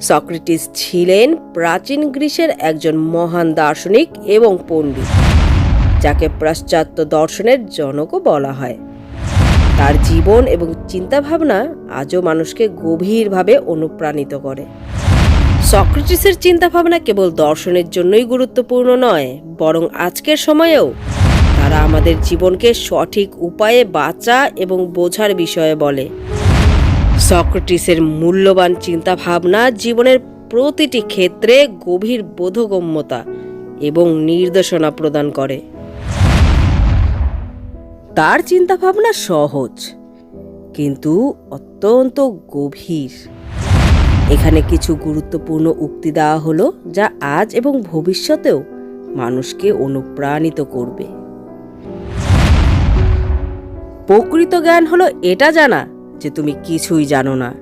Socrates ছিলেন প্রাচীন গ্রিসের একজন মহান দার্শনিক এবং পণ্ডিত, যাকে পাশ্চাত্য দর্শনের জনকও বলা হয়। তার জীবন এবং চিন্তাভাবনা আজও মানুষকে গভীরভাবে অনুপ্রাণিত করে। সক্রেটিসের চিন্তাভাবনা কেবল দর্শনের জন্যই গুরুত্বপূর্ণ নয়, বরং আজকের সময়েও তারা আমাদের জীবনকে সঠিক উপায়ে বাঁচা এবং বোঝার বিষয়ে বলে। সক্রেটিসের মূল্যবান চিন্তাভাবনা জীবনের প্রতিটি ক্ষেত্রে গভীর বোধগম্যতা এবং নির্দেশনা প্রদান করে। তার চিন্তাভাবনা সহজ, কিন্তু অত্যন্ত গভীর। এখানে কিছু গুরুত্বপূর্ণ উক্তি দেওয়া হলো, যা আজ এবং ভবিষ্যতেও মানুষকে অনুপ্রাণিত করবে। প্রকৃত জ্ঞান হলো এটা জানা যে তুমি কিছুই জানো না।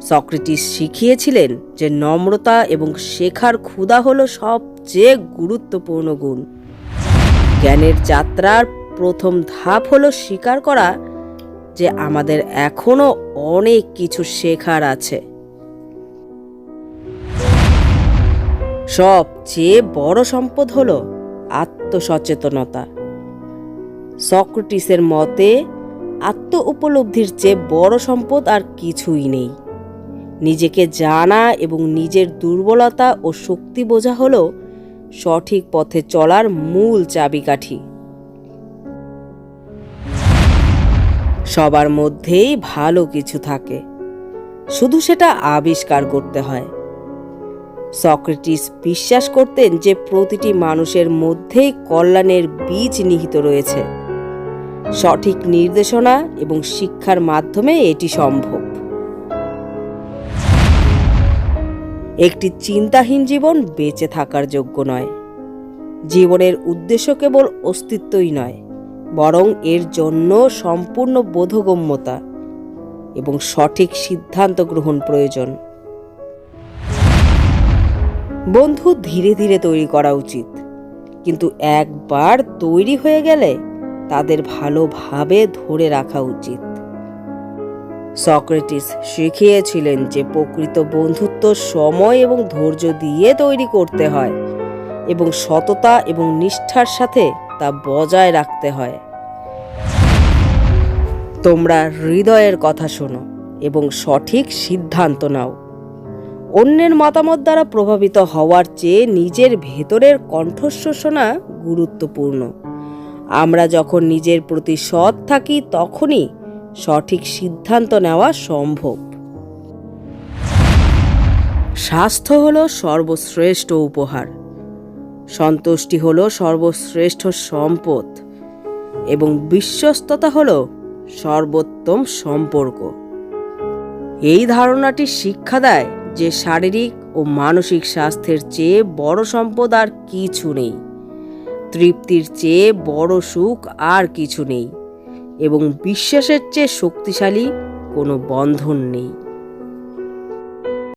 সক্রেটিস শিখিয়েছিলেন যে নম্রতা এবং শেখার ক্ষুধা হলো সবচেয়ে গুরুত্বপূর্ণ গুণ। জ্ঞানের যাত্রার প্রথম ধাপ হলো স্বীকার করা যে আমাদের এখনও অনেক কিছু শেখার আছে। সবচেয়ে বড় সম্পদ হলো আত্মসচেতনতা। সক্রেটিসের মতে আত্ম উপলব্ধির চেয়ে বড় সম্পদ আর কিছুই নেই। নিজেকে জানা এবং নিজের দুর্বলতা ও শক্তি বোঝা হলো সঠিক পথে চলার মূল চাবিকাঠি। সবার মধ্যেই ভালো কিছু থাকে। শুধু সেটা আবিষ্কার করতে হয়। সক্রেটিস বিশ্বাস করতেন যে প্রতিটি মানুষের মধ্যেই কল্যাণের বীজ নিহিত রয়েছে। সঠিক নির্দেশনা এবং শিক্ষার মাধ্যমে এটি সম্ভব। একটি চিন্তাহীন জীবন বেঁচে থাকার যোগ্য নয়। জীবনের উদ্দেশ্য কেবল অস্তিত্বই নয়, বরং এর জন্য সম্পূর্ণ বোধগম্যতা এবং সঠিক সিদ্ধান্ত গ্রহণ প্রয়োজন। বন্ধু ধীরে ধীরে তৈরি করা উচিত, কিন্তু একবার তৈরি হয়ে গেলে তাদের ভালোভাবে ধরে রাখা উচিত। সক্রেটিস শিখিয়েছিলেন যে প্রকৃত বন্ধুত্ব সময় এবং ধৈর্য দিয়ে তৈরি করতে হয় এবং সততা এবং নিষ্ঠার সাথে তা বজায় রাখতে হয়। তোমরা হৃদয়ের কথা শোনো এবং সঠিক সিদ্ধান্ত নাও। অন্যের মতামত দ্বারা প্রভাবিত হওয়ার চেয়ে নিজের ভেতরের কণ্ঠস্বর শোনা গুরুত্বপূর্ণ। আমরা যখন নিজের প্রতি সৎ থাকি, তখনই সঠিক সিদ্ধান্ত নেওয়া সম্ভব। স্বাস্থ্য হলো সর্বশ্রেষ্ঠ উপহার। সন্তুষ্টি হলো সর্বশ্রেষ্ঠ সম্পদ। এবং বিশ্বস্ততা হলো সর্বোত্তম সম্পর্ক। এই ধারণাটি শিক্ষা দেয় যে শারীরিক ও মানসিক স্বাস্থ্যের চেয়ে বড় সম্পদ আর কিছু নেই। তৃপ্তির চেয়ে বড় সুখ আর কিছু নেই এবং বিশ্বাসের চেয়ে শক্তিশালী কোনো বন্ধন নেই।